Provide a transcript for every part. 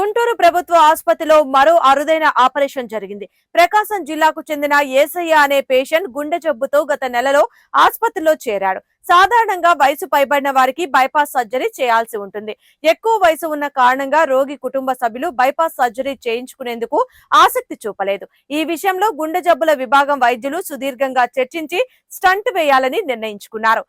గుంటూరు ప్రభుత్వ ఆసుపత్రిలో మరో అరుదైన ఆపరేషన్ జరిగింది. ప్రకాశం జిల్లాకు చెందిన ఏసయ్య అనే పేషెంట్ గుండె జబ్బుతో గత నెలలో ఆసుపత్రిలో చేరాడు. సాధారణంగా వయసు పైబడిన వారికి బైపాస్ సర్జరీ చేయాల్సి ఉంటుంది. ఎక్కువ వయసు ఉన్న కారణంగా రోగి కుటుంబ సభ్యులు బైపాస్ సర్జరీ చేయించుకునేందుకు ఆసక్తి చూపలేదు. ఈ విషయంలో గుండె జబ్బుల విభాగం వైద్యులు సుదీర్ఘంగా చర్చించి స్టంట్ వేయాలని నిర్ణయించుకున్నారు.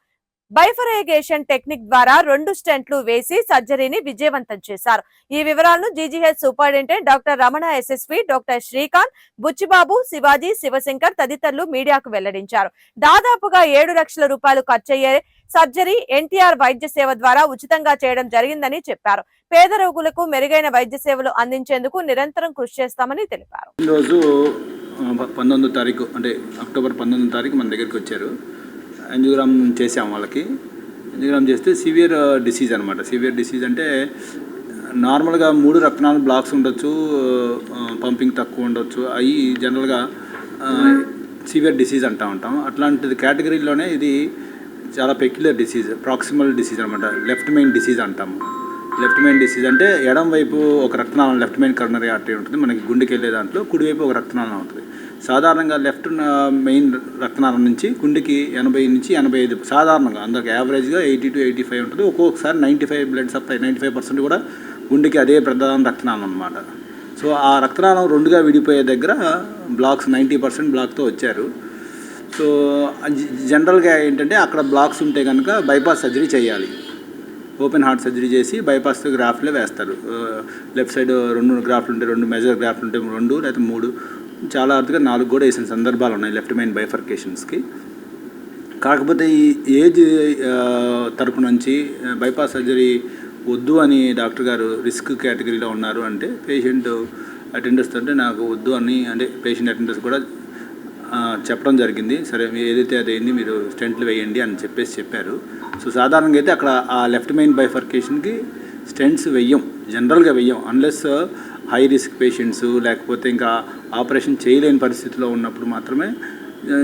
బైఫరేగేషన్ టెక్నిక్ ద్వారా రెండు స్టెంట్లు వేసి సర్జరీని విజయవంతం చేశారు. ఈ వివరాలను GGH superintendent doctor Ramana SSP doctor Srikanth Buchibabu Shivaji Shivashankar తదితరులు మీడియాకు వెల్లడించారు. దాదాపుగా ఏడు లక్షల రూపాయలు ఖర్చయ్యే సర్జరీ ఎన్టీఆర్ వైద్య సేవ ద్వారా ఉచితంగా చేయడం జరిగిందని చెప్పారు. పేద రోగులకు మెరుగైన వైద్య సేవలు అందించేందుకు నిరంతరం కృషి చేస్తామని తెలిపారు. ఈరోజు పంతొమ్మిదో తారీఖు అంటే అక్టోబర్ పంతొమ్మిదో తారీఖు మన దగ్గరికి వచ్చారు. యాంజియోగ్రామ్ చేసాం వాళ్ళకి. యాంజియోగ్రామ్ చేస్తే సివియర్ డిసీజ్ అనమాట సివియర్ డిసీజ్ అంటే నార్మల్గా మూడు రక్తనాలు బ్లాక్స్ ఉండొచ్చు uh, uh, పంపింగ్ తక్కువ ఉండొచ్చు. అవి జనరల్గా సివియర్ డిసీజ్ అంటూ ఉంటాం. అట్లాంటిది కేటగిరీలోనే ఇది చాలా పెక్యులర్ డిసీజ్ ప్రాక్సిమల్ డిసీజ్ అనమాట లెఫ్ట్ మెయిన్ డిసీజ్ అంటాము. లెఫ్ట్ మెయిన్ డిసీజ్ అంటే ఎడం వైపు ఒక రక్తనాళం లెఫ్ట్ మెయిన్ కర్నరీ ఆర్టరీ ఉంటుంది. మనకి గుండెకి వెళ్ళే దాంట్లో కుడివైపు ఒక రక్తనాళం ఉంటుంది సాధారణంగా లెఫ్ట్ మెయిన్ రక్తనాళం నుంచి గుండెకి ఎనభై నుంచి ఎనభై ఐదు సాధారణంగా అందరికి యావరేజ్గా ఎయిటీ టు ఎయిటీ ఫైవ్ ఉంటుంది. ఒక్కొక్కసారి ninety five blood supply ninety five percent కూడా గుండెకి అదే ప్రధాన రక్తనాళం అనమాట సో ఆ రక్తనాళం రెండుగా విడిపోయే దగ్గర బ్లాక్స్ నైంటీ పర్సెంట్ బ్లాక్తో వచ్చారు. సో జనరల్గా ఏంటంటే అక్కడ బ్లాక్స్ ఉంటే కనుక బైపాస్ సర్జరీ చేయాలి. ఓపెన్ హార్ట్ సర్జరీ చేసి బైపాస్ గ్రాఫ్లే వేస్తారు. లెఫ్ట్ సైడ్ రెండు గ్రాఫ్లు ఉంటే రెండు మెజర్ గ్రాఫ్లు ఉంటే రెండు లేకపోతే మూడు. చాలా అరుదుగా నాలుగు కూడా వేసిన సందర్భాలు ఉన్నాయి లెఫ్ట్ మెయిన్ బైఫర్కేషన్స్కి కాకపోతే ఈ ఏజ్ తరపు నుంచి బైపాస్ సర్జరీ వద్దు అని డాక్టర్ గారు రిస్క్ కేటగిరీలో ఉన్నారు అంటే పేషెంట్ అటెండర్స్ అంటే నాకు వద్దు అని అంటే పేషెంట్ అటెండర్స్ కూడా చెప్పడం జరిగింది. సరే ఏదైతే అదేంది మీరు స్టెంట్లు వేయండి అని చెప్పేసి చెప్పారు. సో సాధారణంగా అయితే అక్కడ ఆ లెఫ్ట్ మెయిన్ బైఫర్కేషన్కి స్టెంట్స్ వెయ్యం జనరల్గా వెయ్యం అన్లెస్ హై రిస్క్ పేషెంట్స్ లేకపోతే ఇంకా ఆపరేషన్ చేయలేని పరిస్థితిలో ఉన్నప్పుడు మాత్రమే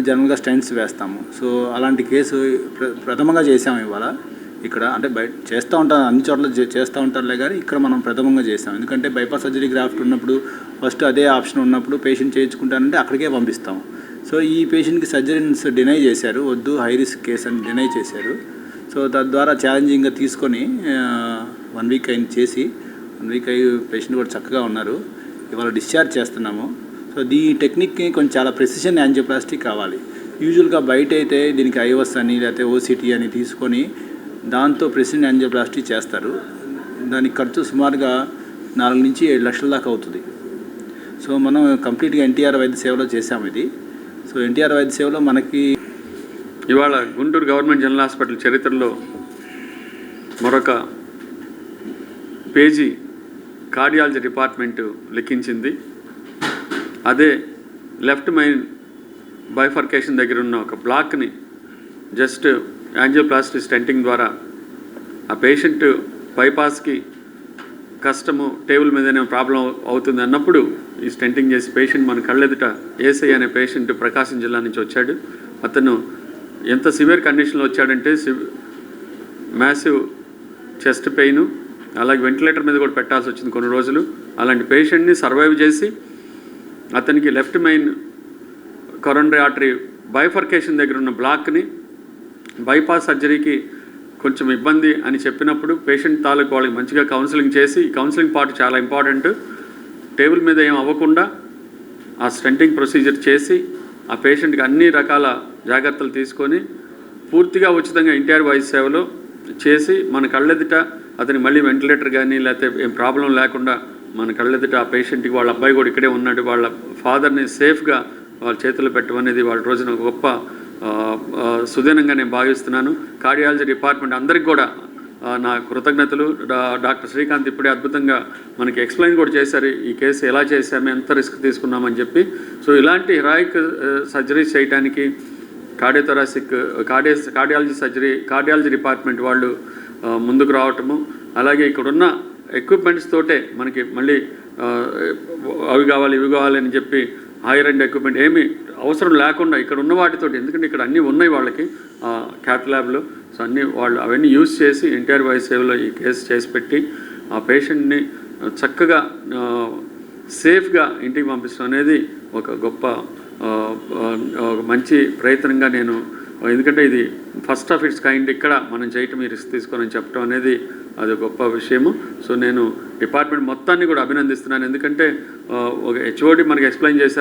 జనరల్గా స్టెంట్స్ వేస్తాము. సో అలాంటి కేసు ప్ర ప్రథమంగా చేసాము ఇవాళ. ఇక్కడ అంటే బయట చేస్తూ ఉంటారు అన్ని చోట్ల చే- చేస్తూ ఉంటారులే కానీ ఇక్కడ మనం ప్రథమంగా చేస్తాం ఎందుకంటే బైపాస్ సర్జరీ గ్రాఫ్ట్ ఉన్నప్పుడు ఫస్ట్ అదే ఆప్షన్ ఉన్నప్పుడు పేషెంట్ చేయించుకుంటానంటే అక్కడికే పంపిస్తాం సో ఈ పేషెంట్కి సర్జరీస్ డినై చేశారు. వద్దు హై రిస్క్ కేసు అని డినై చేశారు. సో తద్వారా ఛాలెంజింగ్గా తీసుకొని వన్ వీక్ అయిన చేసి వన్ వీక్ పేషెంట్ కూడా చక్కగా ఉన్నారు. ఇవాళ డిశ్చార్జ్ చేస్తున్నాము. సో దీ టెక్నిక్కి కొంచెం చాలా ప్రెసిషన్ యాంజియోప్లాస్టిక్ కావాలి. యూజువల్గా బయట అయితే దీనికి ఐవస్ అని లేకపోతే ఓసిటీ అని తీసుకొని దాంతో ప్రెసిషన్ యాంజియోప్లాస్టిక్ చేస్తారు. దానికి ఖర్చు సుమారుగా నాలుగు నుంచి ఏడు లక్షల దాకా అవుతుంది. సో మనం కంప్లీట్గా ఎన్టీఆర్ వైద్య సేవలో చేసాము ఇది. సో ఎన్టీఆర్ వైద్య సేవలో మనకి ఇవాళ గుంటూరు గవర్నమెంట్ జనరల్ హాస్పిటల్ చరిత్రలో మరొక పేజీ కార్డియాలజీ డిపార్ట్మెంటు లిఖించింది. అదే లెఫ్ట్ మైన్ బైఫర్కేషన్ దగ్గర ఉన్న ఒక బ్లాక్ని జస్ట్ యాంజియోప్లాస్టిక్ స్టెంటింగ్ ద్వారా ఆ పేషెంట్ బైపాస్కి కష్టము టేబుల్ మీదనే ప్రాబ్లం అవుతుంది అన్నప్పుడు ఈ స్టెంటింగ్ చేసి పేషెంట్ మన కళ్ళెదుట ఏసై అనే పేషెంట్ ప్రకాశం జిల్లా నుంచి వచ్చాడు. అతను ఎంత సివియర్ కండిషన్లో వచ్చాడంటే మ్యాసివ్ చెస్ట్ పెయిన్ అలాగే వెంటిలేటర్ మీద కూడా పెట్టాల్సి వచ్చింది కొన్ని రోజులు. అలాంటి పేషెంట్ని సర్వైవ్ చేసి అతనికి left main coronary artery bifurcation దగ్గర ఉన్న బ్లాక్ని బైపాస్ సర్జరీకి కొంచెం ఇబ్బంది అని చెప్పినప్పుడు పేషెంట్ తాలూకు వాళ్ళకి మంచిగా కౌన్సిలింగ్ చేసి ఈ కౌన్సిలింగ్ పార్ట్ చాలా ఇంపార్టెంట్. టేబుల్ మీద ఏం అవ్వకుండా ఆ స్టెంటింగ్ ప్రొసీజర్ చేసి ఆ పేషెంట్కి అన్ని రకాల జాగ్రత్తలు తీసుకొని పూర్తిగా ఉచితంగా ఎన్టీఆర్ వైద్య సేవలో చేసి మన కళ్ళెదుట అతని మళ్ళీ వెంటిలేటర్ కానీ లేకపోతే ఏం ప్రాబ్లం లేకుండా మన కళ్ళెదుట ఆ పేషెంట్కి వాళ్ళ అబ్బాయి కూడా ఇక్కడే ఉన్నాడు. వాళ్ళ ఫాదర్ని సేఫ్గా వాళ్ళ చేతుల్లో పెట్టమనేది వాళ్ళ రోజున గొప్ప సుదీనంగా నేను భావిస్తున్నాను. కార్డియాలజీ డిపార్ట్మెంట్ అందరికి కూడా నా కృతజ్ఞతలు. డాక్టర్ శ్రీకాంత్ ఇప్పుడే అద్భుతంగా మనకి ఎక్స్ప్లెయిన్ కూడా చేశారు. ఈ కేసు ఎలా చేశాము ఎంత రిస్క్ తీసుకున్నామని చెప్పి. సో ఇలాంటి హిరాయిక్ సర్జరీస్ చేయడానికి cardiothoracic cardio cardiology surgery cardiology department వాళ్ళు ముందుకు రావటము. అలాగే ఇక్కడున్న ఎక్విప్మెంట్స్ తోటే మనకి మళ్ళీ అవి కావాలి ఇవి కావాలి అని చెప్పి హైర్ అండ్ ఎక్విప్మెంట్ ఏమీ అవసరం లేకుండా ఇక్కడ ఉన్న వాటితోటి ఎందుకంటే ఇక్కడ అన్నీ ఉన్నాయి వాళ్ళకి క్యాట్ ల్యాబ్లో సో అన్నీ వాళ్ళు అవన్నీ యూజ్ చేసి ఎన్టీఆర్ వైస్ సేవలో ఈ కేసు చేసి పెట్టి ఆ పేషెంట్ని చక్కగా సేఫ్గా ఇంటికి పంపించడం అనేది ఒక గొప్ప మంచి ప్రయత్నంగా నేను ఎందుకంటే ఇది ఫస్ట్ ఆఫ్ ఇట్స్ కైండ్ ఇక్కడ మనం చేయటం మీరు రిస్క్ తీసుకొని చెప్పడం అనేది అది గొప్ప విషయము. సో నేను డిపార్ట్మెంట్ మొత్తాన్ని కూడా అభినందిస్తున్నాను. ఎందుకంటే ఒక హెచ్ఓడి మనకి ఎక్స్ప్లెయిన్ చేశారు.